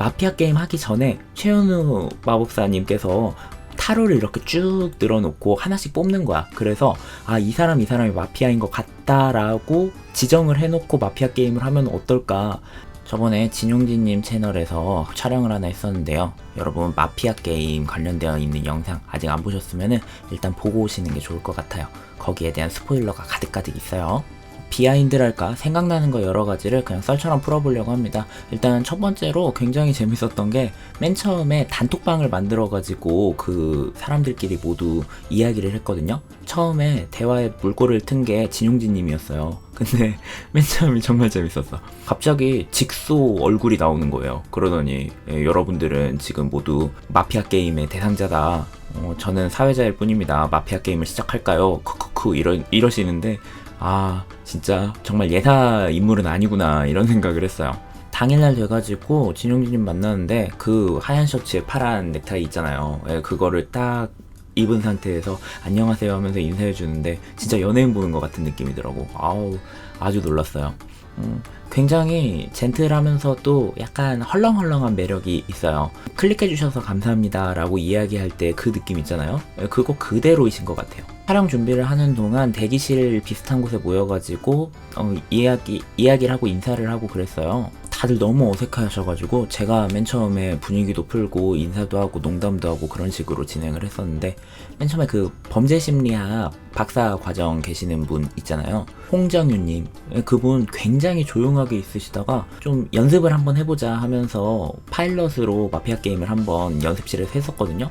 마피아 게임 하기 전에 최현우 마법사님께서 타로를 이렇게 쭉 늘어놓고 하나씩 뽑는 거야. 그래서 아 이 사람 이 사람이 마피아인 것 같다라고 지정을 해놓고 마피아 게임을 하면 어떨까? 저번에 진용진님 채널에서 촬영을 하나 했었는데요. 여러분 마피아 게임 관련되어 있는 영상 아직 안 보셨으면 일단 보고 오시는 게 좋을 것 같아요. 거기에 대한 스포일러가 가득가득 있어요. 비하인드랄까 생각나는 거 여러 가지를 그냥 썰처럼 풀어보려고 합니다. 일단 첫 번째로 굉장히 재밌었던 게 맨 처음에 단톡방을 만들어가지고 그 사람들끼리 모두 이야기를 했거든요. 처음에 대화에 물꼬를 튼 게 진용진님이었어요. 근데 맨 처음이 정말 재밌었어. 갑자기 직소 얼굴이 나오는 거예요. 그러더니 예, 여러분들은 지금 모두 마피아 게임의 대상자다. 어, 저는 사회자일 뿐입니다. 마피아 게임을 시작할까요? 크크크 이러, 이러시는데 아 진짜 정말 예사 인물은 아니구나 이런 생각을 했어요. 당일날 돼가지고 진용진님 만났는데 그 하얀 셔츠에 파란 넥타이 있잖아요. 예, 그거를 딱 입은 상태에서 안녕하세요 하면서 인사해 주는데 진짜 연예인 보는 것 같은 느낌이더라고. 아우 아주 놀랐어요. 음, 굉장히 젠틀하면서도 약간 헐렁헐렁한 매력이 있어요. 클릭해주셔서 감사합니다 라고 이야기할 때 그 느낌 있잖아요. 예, 그거 그대로이신 것 같아요. 촬영 준비를 하는 동안 대기실 비슷한 곳에 모여가지고 어, 이야기 이야기를 하고 인사를 하고 그랬어요. 다들 너무 어색하셔가지고 제가 맨 처음에 분위기도 풀고 인사도 하고 농담도 하고 그런 식으로 진행을 했었는데 맨 처음에 그 범죄심리학 박사 과정 계시는 분 있잖아요 홍정윤님 그분 굉장히 조용하게 있으시다가 좀 연습을 한번 해보자 하면서 파일럿으로 마피아 게임을 한번 연습실에서 했었거든요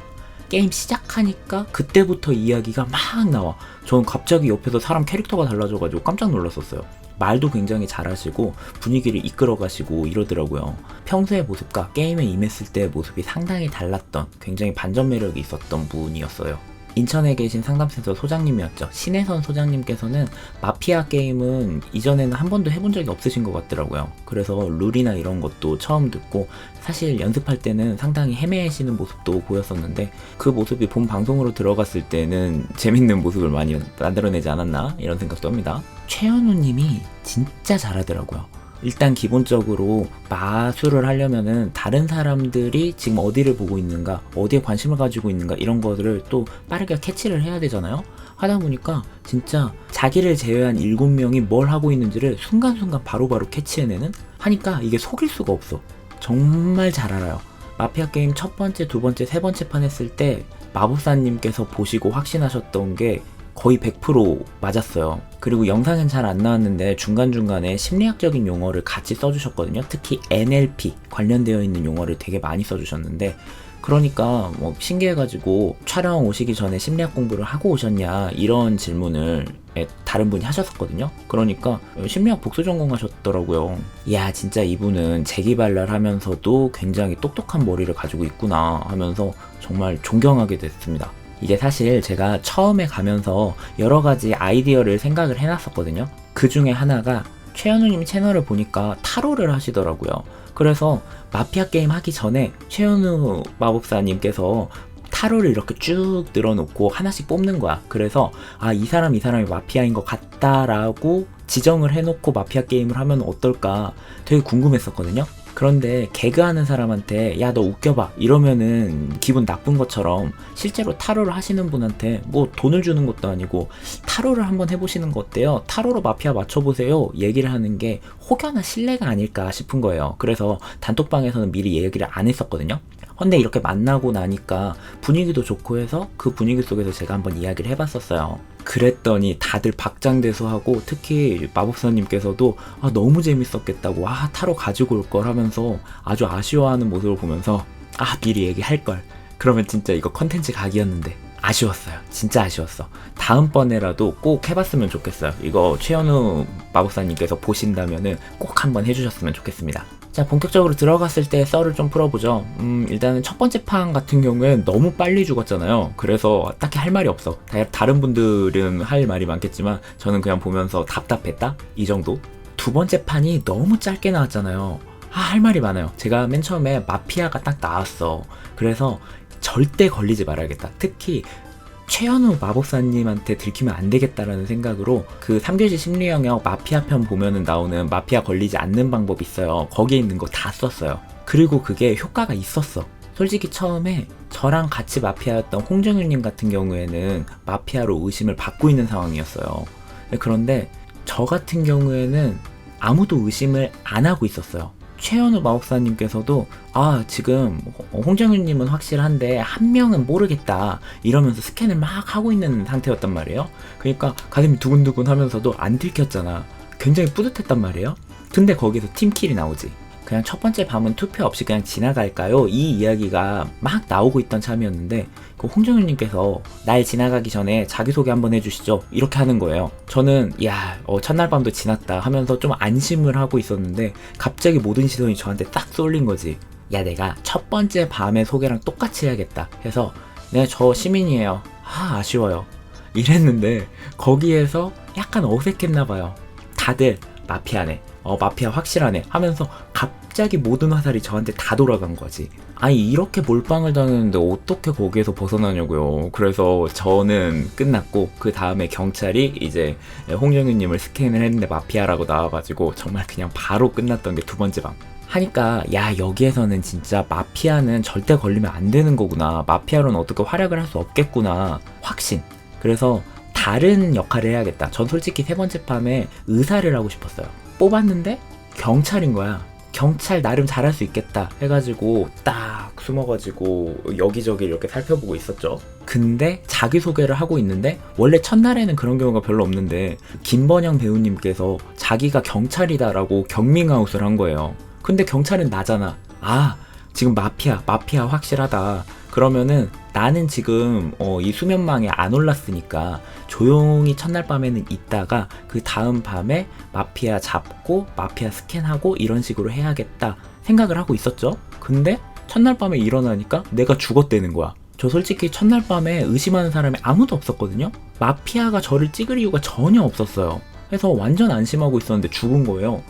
게임 시작하니까 그때부터 이야기가 막 나와. 전 갑자기 옆에서 사람 캐릭터가 달라져가지고 깜짝 놀랐었어요. 말도 굉장히 잘하시고 분위기를 이끌어 가시고 이러더라고요. 평소의 모습과 게임에 임했을 때의 모습이 상당히 달랐던 굉장히 반전 매력이 있었던 분이었어요. 인천에 계신 상담센터 소장님이었죠. 신혜선 소장님께서는 마피아 게임은 이전에는 한 번도 해본 적이 없으신 것 같더라고요. 그래서 룰이나 이런 것도 처음 듣고 사실 연습할 때는 상당히 헤매시는 모습도 보였었는데 그 모습이 본 방송으로 들어갔을 때는 재밌는 모습을 많이 만들어내지 않았나 이런 생각도 합니다. 최현우 님이 진짜 잘하더라고요. 일단 기본적으로 마술을 하려면은 다른 사람들이 지금 어디를 보고 있는가, 어디에 관심을 가지고 있는가 이런 것들을 또 빠르게 캐치를 해야 되잖아요. 하다 보니까 진짜 자기를 제외한 일곱 명이 뭘 하고 있는지를 순간순간 바로 바로 캐치해내는 하니까 이게 속일 수가 없어. 정말 잘 알아요. 마피아 게임 첫 번째, 두 번째, 세 번째 판 했을 때 마법사님께서 보시고 확신하셨던 게 거의 100% 맞았어요. 그리고 영상엔 잘 안 나왔는데 중간중간에 심리학적인 용어를 같이 써주셨거든요. 특히 NLP 관련되어 있는 용어를 되게 많이 써주셨는데 그러니까 뭐 신기해가지고 촬영 오시기 전에 심리학 공부를 하고 오셨냐 이런 질문을 다른 분이 하셨었거든요. 그러니까 심리학 복수 전공하셨더라고요. 야 진짜 이분은 재기발랄 하면서도 굉장히 똑똑한 머리를 가지고 있구나 하면서 정말 존경하게 됐습니다. 이게 사실 제가 처음에 가면서 여러 가지 아이디어를 생각을 해놨었거든요. 그 중에 하나가 최현우님 채널을 보니까 타로를 하시더라고요. 그래서 마피아 게임 하기 전에 최현우 마법사님께서 타로를 이렇게 쭉 늘어놓고 하나씩 뽑는 거야. 그래서 아 이 사람 이 사람이 마피아인 것 같다라고 지정을 해놓고 마피아 게임을 하면 어떨까 되게 궁금했었거든요. 그런데 개그하는 사람한테 야 너 웃겨봐 이러면은 기분 나쁜 것처럼 실제로 타로를 하시는 분한테 뭐 돈을 주는 것도 아니고 타로를 한번 해보시는 거 어때요? 타로로 마피아 맞춰보세요 얘기를 하는 게 혹여나 신뢰가 아닐까 싶은 거예요 그래서 단톡방에서는 미리 얘기를 안 했었거든요 근데 이렇게 만나고 나니까 분위기도 좋고 해서 그 분위기 속에서 제가 한번 이야기를 해봤었어요. 그랬더니 다들 박장대소하고 특히 마법사님께서도 아, 너무 재밌었겠다고 아 타로 가지고 올 걸 하면서 아주 아쉬워하는 모습을 보면서 아 미리 얘기할 걸 그러면 진짜 이거 컨텐츠 각이었는데 아쉬웠어요. 진짜 아쉬웠어. 다음번에라도 꼭 해봤으면 좋겠어요. 이거 최현우 마법사님께서 보신다면은 꼭 한번 해주셨으면 좋겠습니다. 자, 본격적으로 들어갔을 때 썰을 좀 풀어보죠. 음, 일단은 첫 번째 판 같은 경우엔 너무 빨리 죽었잖아요. 그래서 딱히 할 말이 없어. 다, 른 분들은 할 말이 많겠지만 저는 그냥 보면서 답답했다? 이 정도? 두 번째 판이 너무 짧게 나왔잖아요. 아, 할 말이 많아요. 제가 맨 처음에 마피아가 딱 나왔어. 그래서 절대 걸리지 말아야겠다. 특히 최현우 마법사님한테 들키면 안 되겠다라는 생각으로 그 3교시 심리영역 마피아 편 보면은 나오는 마피아 걸리지 않는 방법 있어요. 거기에 있는 거 다 썼어요. 그리고 그게 효과가 있었어. 솔직히 처음에 저랑 같이 마피아였던 홍정윤님 같은 경우에는 마피아로 의심을 받고 있는 상황이었어요. 그런데 저 같은 경우에는 아무도 의심을 안 하고 있었어요. 최현우 마법사님께서도 아 지금 홍정윤님은 확실한데 한 명은 모르겠다 이러면서 스캔을 막 하고 있는 상태였단 말이에요. 그러니까 가슴이 두근두근 하면서도 안 들켰잖아. 굉장히 뿌듯했단 말이에요. 근데 거기서 팀킬이 나오지. 그냥 첫 번째 밤은 투표 없이 그냥 지나갈까요? 이 이야기가 막 나오고 있던 참이었는데 그 홍정윤님께서 날 지나가기 전에 자기소개 한번 해주시죠. 이렇게 하는 거예요. 저는 야 어, 첫날 밤도 지났다. 하면서 좀 안심을 하고 있었는데 갑자기 모든 시선이 저한테 딱 쏠린 거지 야 내가 첫 번째 밤의 소개랑 똑같이 해야겠다. 해서 네저 시민이에요. 아 아쉬워요. 이랬는데 거기에서 약간 어색했나 봐요 다들 마피아네. 어 마피아 확실하네. 하면서 갑 자기 모든 화살이 저한테 다 돌아간 거지. 아니 이렇게 몰빵을 당했는데 어떻게 거기에서 벗어나냐고요. 그래서 저는 끝났고 그 다음에 경찰이 이제 홍정윤님을 스캔을 했는데 마피아라고 나와가지고 정말 그냥 바로 끝났던 게 두 번째 밤. 하니까 야 여기에서는 진짜 마피아는 절대 걸리면 안 되는 거구나. 마피아로는 어떻게 활약을 할 수 없겠구나. 확신. 그래서 다른 역할을 해야겠다. 전 솔직히 세 번째 밤에 의사를 하고 싶었어요. 뽑았는데 경찰인 거야. 경찰 나름 잘할 수 있겠다 해가지고 딱 숨어가지고 여기저기 이렇게 살펴보고 있었죠. 근데 자기소개를 하고 있는데 원래 첫날에는 그런 경우가 별로 없는데 김번영 배우님께서 자기가 경찰이다라고 경밍아웃을 한 거예요. 근데 경찰은 나잖아. 아 지금 마피아 마피아 확실하다. 그러면은 나는 지금 어, 이 수면망에 안 올랐으니까 조용히 첫날 밤에는 있다가 그 다음 밤에 마피아 잡고 마피아 스캔하고 이런 식으로 해야겠다 생각을 하고 있었죠. 근데 첫날 밤에 일어나니까 내가 죽었다는 거야. 저 솔직히 첫날 밤에 의심하는 사람이 아무도 없었거든요. 마피아가 저를 찍을 이유가 전혀 없었어요. 그래서 완전 안심하고 있었는데 죽은 거예요.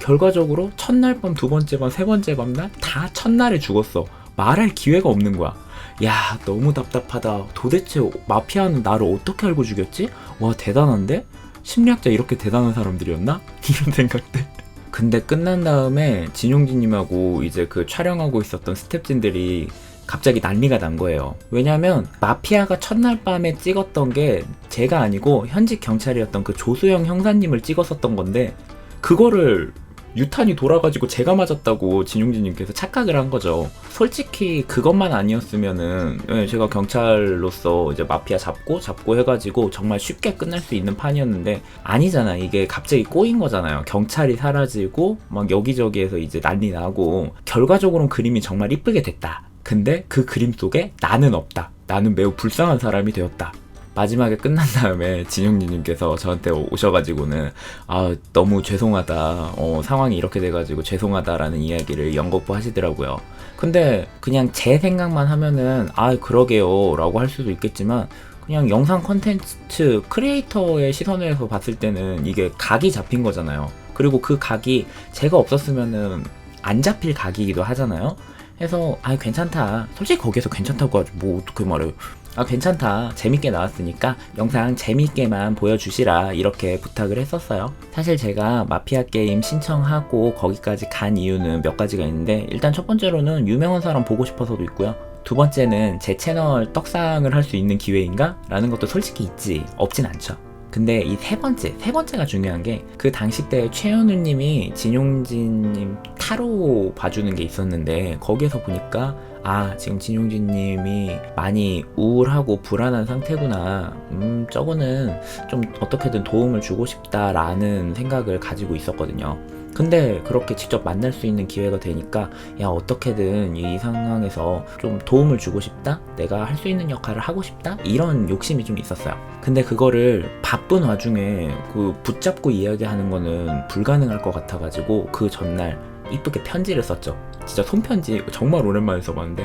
결과적으로 첫날 밤, 두 번째 밤, 세 번째 밤 날 다 첫날에 죽었어. 말할 기회가 없는 거야. 야, 너무 답답하다. 도대체 마피아는 나를 어떻게 알고 죽였지? 와, 대단한데? 심리학자 이렇게 대단한 사람들이었나? 이런 생각들. 근데 끝난 다음에 진용진님하고 이제 그 촬영하고 있었던 스탭진들이 갑자기 난리가 난 거예요. 왜냐면 마피아가 첫날 밤에 찍었던 게 제가 아니고 현직 경찰이었던 그 조수영 형사님을 찍었었던 건데 그거를 유탄이 돌아가지고 제가 맞았다고 진용진님께서 착각을 한 거죠. 솔직히 그것만 아니었으면은 예, 제가 경찰로서 이제 마피아 잡고 잡고 해가지고 정말 쉽게 끝날 수 있는 판이었는데 아니잖아. 이게 갑자기 꼬인 거잖아요. 경찰이 사라지고 막 여기저기에서 이제 난리 나고 결과적으로는 그림이 정말 이쁘게 됐다. 근데 그 그림 속에 나는 없다. 나는 매우 불쌍한 사람이 되었다. 마지막에 끝난 다음에 진영진님께서 저한테 오셔가지고는 아 너무 죄송하다 어, 상황이 이렇게 돼가지고 죄송하다라는 이야기를 연거푸 하시더라고요. 근데 그냥 제 생각만 하면은 아 그러게요 라고 할 수도 있겠지만 그냥 영상 컨텐츠 크리에이터의 시선에서 봤을 때는 이게 각이 잡힌 거잖아요. 그리고 그 각이 제가 없었으면은 안 잡힐 각이기도 하잖아요. 해서 아 괜찮다. 솔직히 거기서 괜찮다고 하죠. 뭐 어떻게 말해요. 아 괜찮다. 재밌게 나왔으니까 영상 재밌게만 보여주시라 이렇게 부탁을 했었어요. 사실 제가 마피아 게임 신청하고 거기까지 간 이유는 몇 가지가 있는데 일단 첫 번째로는 유명한 사람 보고 싶어서도 있고요. 두 번째는 제 채널 떡상을 할 수 있는 기회인가? 라는 것도 솔직히 있지 없진 않죠. 근데 이 세 번째, 세 번째가 중요한 게 그 당시 때 최현우님이 진용진님 타로 봐주는 게 있었는데 거기에서 보니까 아, 지금 진용진 님이 많이 우울하고 불안한 상태구나. 음, 저거는 좀 어떻게든 도움을 주고 싶다라는 생각을 가지고 있었거든요. 근데 그렇게 직접 만날 수 있는 기회가 되니까 야 어떻게든 이 상황에서 좀 도움을 주고 싶다 내가 할 수 있는 역할을 하고 싶다 이런 욕심이 좀 있었어요 근데 그거를 바쁜 와중에 그 붙잡고 이야기하는 거는 불가능할 것 같아 가지고 그 전날 이쁘게 편지를 썼죠. 진짜 손편지 정말 오랜만에 써봤는데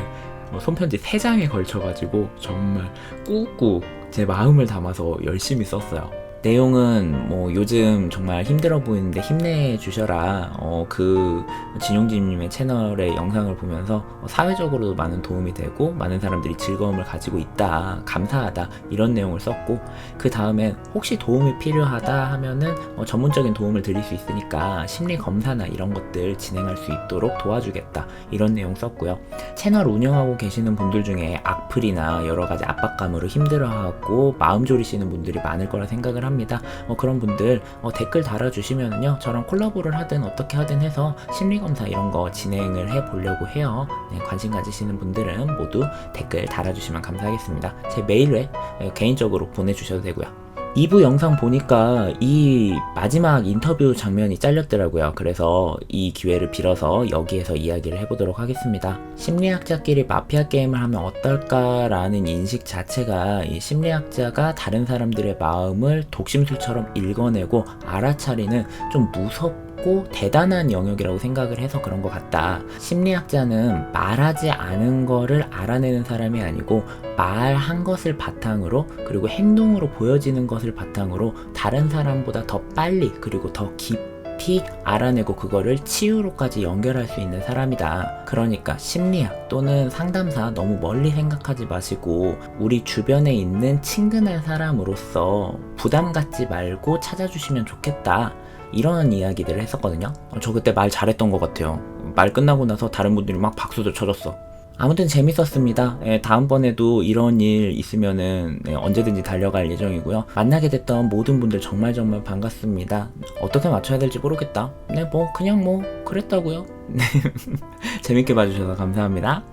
어, 손편지 3장에 걸쳐가지고 정말 꾹꾹 제 마음을 담아서 열심히 썼어요. 내용은 뭐 요즘 정말 힘들어 보이는데 힘내주셔라. 어, 그 진용진님의 채널의 영상을 보면서 어, 사회적으로도 많은 도움이 되고 많은 사람들이 즐거움을 가지고 있다. 감사하다. 이런 내용을 썼고 그 다음엔 혹시 도움이 필요하다 하면은 어, 전문적인 도움을 드릴 수 있으니까 심리 검사나 이런 것들 진행할 수 있도록 도와주겠다. 이런 내용 썼고요. 채널 운영하고 계시는 분들 중에 악 플이나 여러 가지 압박감으로 힘들어하고 마음 졸이시는 분들이 많을 거라 생각을 합니다. 어, 그런 분들 어, 댓글 달아주시면은요 저랑 콜라보를 하든 어떻게 하든 해서 심리 검사 이런 거 진행을 해 보려고 해요. 네, 관심 가지시는 분들은 모두 댓글 달아주시면 감사하겠습니다. 제 메일에 예, 개인적으로 보내주셔도 되고요. 2부 영상 보니까 이 마지막 인터뷰 장면이 잘렸더라고요. 그래서 이 기회를 빌어서 여기에서 이야기를 해보도록 하겠습니다. 심리학자끼리 마피아 게임을 하면 어떨까라는 인식 자체가 이 심리학자가 다른 사람들의 마음을 독심술처럼 읽어내고 알아차리는 좀 무섭고 고 대단한 영역이라고 생각을 해서 그런 것 같다. 심리학자는 말하지 않은 거를 알아내는 사람이 아니고 말한 것을 바탕으로 그리고 행동으로 보여지는 것을 바탕으로 다른 사람보다 더 빨리 그리고 더 깊이 알아내고 그거를 치유로까지 연결할 수 있는 사람이다. 그러니까 심리학 또는 상담사 너무 멀리 생각하지 마시고 우리 주변에 있는 친근한 사람으로서 부담 갖지 말고 찾아주시면 좋겠다. 이런 이야기들을 했었거든요. 어, 저 그때 말 잘했던 것 같아요. 말 끝나고 나서 다른 분들이 막 박수도 쳐줬어. 아무튼 재밌었습니다. 예, 다음번에도 이런 일 있으면은 예, 언제든지 달려갈 예정이고요. 만나게 됐던 모든 분들 정말 정말 반갑습니다. 어떻게 맞춰야 될지 모르겠다. 네, 뭐 그냥 뭐 그랬다고요. 네. 재밌게 봐주셔서 감사합니다.